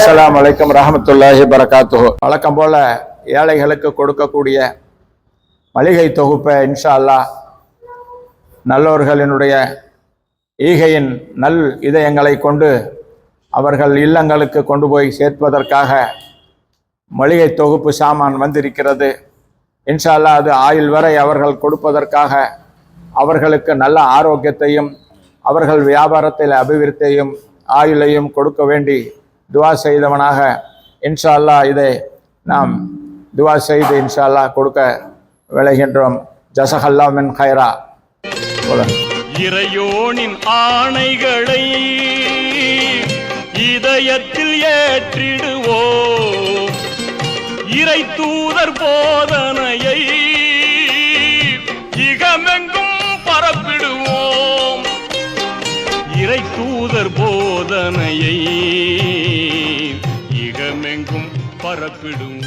அஸ்லாம் வலைக்கம் ரஹமத்துல்லாஹி பரகாத்துஹு வழக்கம் போல ஏழைகளுக்கு கொடுக்கக்கூடிய மளிகை தொகுப்பை இன்ஷா அல்லாஹ் நல்லோர்களினுடைய ஈகையின் நல் இதயங்களை கொண்டு அவர்கள் இல்லங்களுக்கு கொண்டு போய் சேர்ப்பதற்காக மளிகை தொகுப்பு சாமான் வந்திருக்கிறது. இன்ஷா அல்லா அது ஆயுள் வரை அவர்கள் கொடுப்பதற்காக அவர்களுக்கு நல்ல ஆரோக்கியத்தையும் அவர்கள் வியாபாரத்தில் அபிவிருத்தியையும் ஆயுளையும் கொடுக்க வேண்டி துவா செய்தவனாக இன்ஷா அல்லா இதை நாம் துவா செய்து இன்ஷா அல்லா கொடுக்க விளைகின்றோம். ஜசஹல்லா மின் ஹைரா போல இறையோனின் ஆணைகளை இதயத்தில் ஏற்றிடுவோ. இறை தூதர் போதனையை இகமெங்கும் பரப்பிடுவோம். இறை தூதர் போதனையை இகமெங்கும்